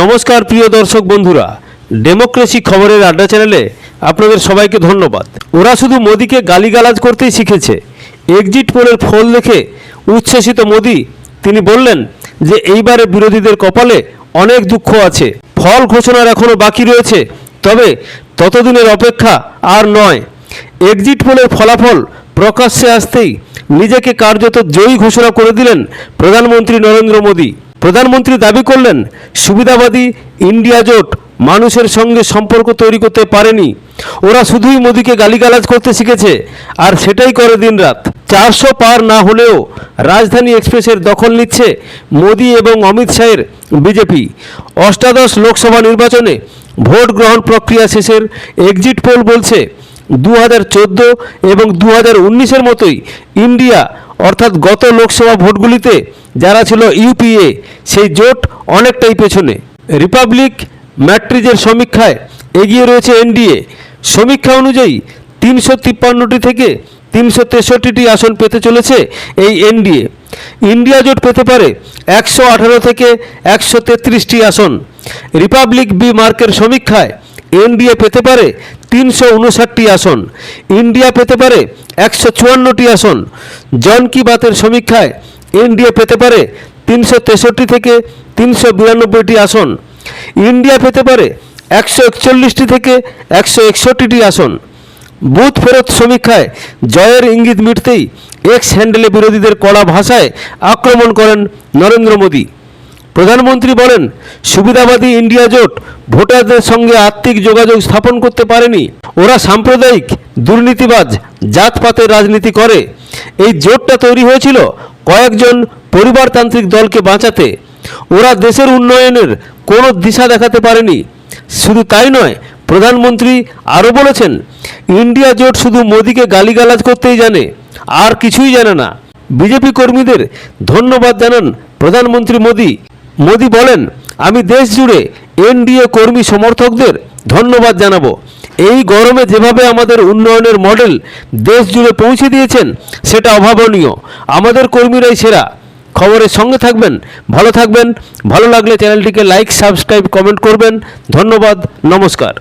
নমস্কার প্রিয় দর্শক বন্ধুরা ডেমোক্রেসি খবরের আড্ডা চ্যানেলে আপনাদের সবাইকে ধন্যবাদ। ওরা শুধু মোদিকে গালিগালাজ করতেই শিখেছে। এক্সিট পোলের ফল দেখে উচ্ছ্বসিত মোদি, তিনি বললেন যে এইবারে বিরোধীদের কপালে অনেক দুঃখ আছে। ফল ঘোষণার এখনও বাকি রয়েছে, তবে ততদিনের অপেক্ষা আর নয়। এক্সিট পোলের ফলাফল প্রকাশ্যে আসতেই নিজেকে কার্যত জয়ী ঘোষণা করে দিলেন প্রধানমন্ত্রী নরেন্দ্র মোদী। প্রধানমন্ত্রী দাবি করলেন, সুবিধাবাদী ইন্ডিয়া জোট মানুষের সঙ্গে সম্পর্ক তৈরি করতে পারেনি। ওরা শুধুই মোদীকে গালিগালাজ করতে শিখেছে, আর সেটাই করে দিনরাত। চারশো পার না হলেও রাজধানী এক্সপ্রেসের দখল নিচ্ছে মোদী এবং অমিত শাহের বিজেপি। অষ্টাদশ লোকসভা নির্বাচনে ভোট গ্রহণ প্রক্রিয়া শেষের এক্সিট পোল বলছে দু হাজার চোদ্দ এবং দু হাজার উনিশের মতোই ইন্ডিয়া অর্থাৎ গত লোকসভা ভোটগুলিতে যারা ছিল ইউপিএ, সেই জোট অনেকটাই পেছনে। রিপাবলিক ম্যাট্রিজের সমীক্ষায় এগিয়ে রয়েছে এনডিএ। সমীক্ষা অনুযায়ী তিনশো তিপ্পান্নটি থেকে তিনশো তেষট্টিটি আসন পেতে চলেছে এই এনডিএ। ইন্ডিয়া জোট পেতে পারে একশো আঠারো থেকে একশো তেত্রিশটি আসন। রিপাবলিক বি মার্কের সমীক্ষায় এনডিএ পেতে পারে তিনশো উনষাটটি আসন ইন্ডিয়া পেতে পারে একশো চুয়ান্নটি আসন। জন কি বাতের সমীক্ষায় এনডিএ পেতে পারে তিনশো তেষট্টি থেকে তিনশো বিরানব্বইটি আসন। ইন্ডিয়া পেতে পারে একশো একচল্লিশটি থেকে একশো একষট্টিটি আসন। বুথ ফেরত সমীক্ষায় জয়ের ইঙ্গিত মিটতেই এক্স হ্যান্ডেলে বিরোধীদের কড়া ভাষায় আক্রমণ করেন নরেন্দ্র মোদী। প্রধানমন্ত্রী বলেন, সুবিধাবাদী ইন্ডিয়া জোট ভোটারদের সঙ্গে আর্থিক যোগাযোগ স্থাপন করতে পারেনি। ওরা সাম্প্রদায়িক, দুর্নীতিবাজ, জাতপাতের রাজনীতি করে। এই জোটটা তৈরি হয়েছিল কয়েকজন পরিবারতান্ত্রিক দলকে বাঁচাতে। ওরা দেশের উন্নয়নের কোনো দিশা দেখাতে পারেনি। শুধু তাই নয়, প্রধানমন্ত্রী আরও বলেছেন, ইন্ডিয়া জোট শুধু মোদিকে গালিগালাজ করতেই জানে, আর কিছুই জানে না। বিজেপি কর্মীদের ধন্যবাদ জানান প্রধানমন্ত্রী মোদি। মোদি বলেন, আমি দেশ জুড়ে এনডিএ কর্মী সমর্থকদের ধন্যবাদ জানাব। এই গরমে যেভাবে আমাদের উন্নয়নের মডেল দেশ জুড়ে পৌঁছে দিয়েছেন, সেটা অভাবনীয়। আমাদের কর্মীরাই সেরা। খবরের সঙ্গে থাকবেন, ভালো থাকবেন। ভালো লাগলে চ্যানেলটিকে লাইক, সাবস্ক্রাইব, কমেন্ট করবেন। ধন্যবাদ, নমস্কার।